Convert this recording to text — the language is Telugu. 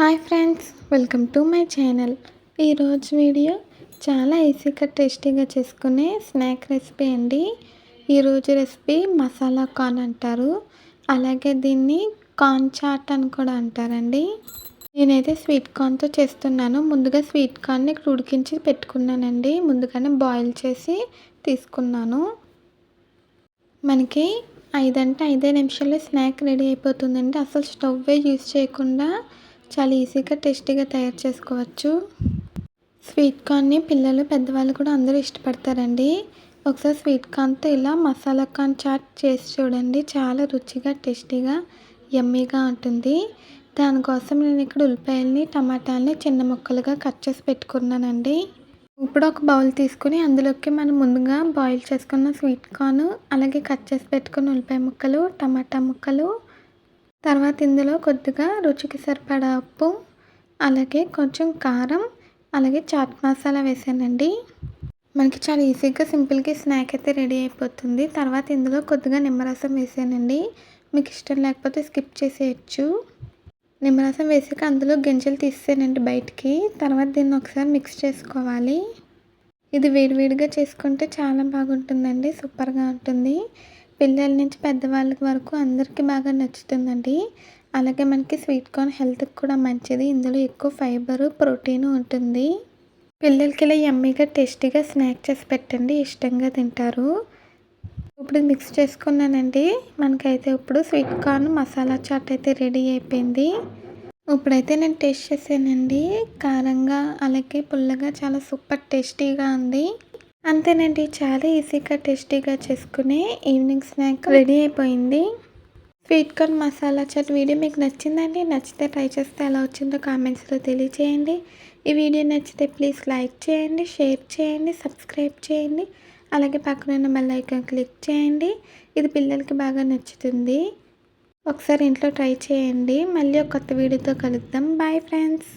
Hi friends welcome to my channel. ఈరోజు వీడియో చాలా ఈజీగా టేస్టీగా చేసుకునే స్నాక్ రెసిపీ అండి. ఈరోజు రెసిపీ మసాలా కార్న్ అంటారు. అలాగే దీన్ని కార్న్ చాట్ అని కూడా అంటారండి. నేనైతే స్వీట్ కార్న్తో చేస్తున్నాను. ముందుగా స్వీట్ కార్న్ని ఇక్కడ ఉడికించి పెట్టుకున్నానండి. ముందుగానే బాయిల్ చేసి తీసుకున్నాను. మనకి ఐదంటే ఐదే నిమిషాల్లో స్నాక్ రెడీ అయిపోతుందండి. అసలు స్టవ్వే యూజ్ చేయకుండా చాలా ఈజీగా టేస్టీగా తయారు చేసుకోవచ్చు. స్వీట్ కార్న్ని పిల్లలు పెద్దవాళ్ళు కూడా అందరూ ఇష్టపడతారండి. ఒకసారి స్వీట్ కార్న్తో ఇలా మసాలా కార్న్ చాట్ చేసి చూడండి. చాలా రుచిగా టేస్టీగా యమ్మీగా ఉంటుంది. దానికోసం నేను ఇక్కడ ఉల్లిపాయలని టమాటాలని చిన్న ముక్కలుగా కట్ చేసి పెట్టుకున్నానండి. ఇప్పుడు ఒక బౌల్ తీసుకుని అందులోకి మనం ముందుగా బాయిల్ చేసుకున్న స్వీట్ కార్న్ అలాగే కట్ చేసి పెట్టుకున్న ఉల్లిపాయ ముక్కలు టమాటా ముక్కలు తర్వాత ఇందులో కొద్దిగా రుచికి సరిపడా ఉప్పు అలాగే కొంచెం కారం అలాగే చాట్ మసాలా వేసానండి. మనకి చాలా ఈజీగా సింపుల్గా స్నాక్ అయితే రెడీ అయిపోతుంది. తర్వాత ఇందులో కొద్దిగా నిమ్మరసం వేసానండి. మీకు ఇష్టం లేకపోతే స్కిప్ చేసేయచ్చు. నిమ్మరసం వేసాక అందులో గింజలు తీసేనండి బయటికి. తర్వాత దీన్ని ఒకసారి మిక్స్ చేసుకోవాలి. ఇది వేడివేడిగా చేసుకుంటే చాలా బాగుంటుందండి సూపర్గా ఉంటుంది. పిల్లల నుంచి పెద్దవాళ్ళ వరకు అందరికీ బాగా నచ్చుతుందండి. అలాగే మనకి స్వీట్ కార్న్ హెల్త్కి కూడా మంచిది. ఇందులో ఎక్కువ ఫైబర్ ప్రోటీన్ ఉంటుంది. పిల్లలకి ఇలా ఎమ్మీగా టేస్టీగా స్నాక్ చేసి పెట్టండి. ఇష్టంగా తింటారు. ఇప్పుడు మిక్స్ చేసుకున్నానండి. మనకైతే ఇప్పుడు స్వీట్ కార్న్ మసాలా చాట్ అయితే రెడీ అయిపోయింది. ఇప్పుడైతే నేను టేస్ట్ చేసానండి కారంగా అలాగే పుల్లగా చాలా సూపర్ టేస్టీగా ఉంది. అంతేనండి చాలా ఈజీగా టేస్టీగా చేసుకునే ఈవినింగ్ స్నాక్ రెడీ అయిపోయింది. Sweet corn masala chaat video మీకు నచ్చిందండి నచ్చితే ట్రై చేస్తే ఎలా వచ్చిందో కామెంట్స్లో తెలియచేయండి. ఈ వీడియో నచ్చితే ప్లీజ్ లైక్ చేయండి షేర్ చేయండి సబ్స్క్రైబ్ చేయండి. అలాగే పక్కన ఉన్న బెల్ ఐకాన్ క్లిక్ చేయండి. ఇది పిల్లలకి బాగా నచ్చుతుంది. ఒకసారి ఇంట్లో ట్రై చేయండి. మళ్ళీ ఒక కొత్త వీడియోతో కలుద్దాం. Bye friends.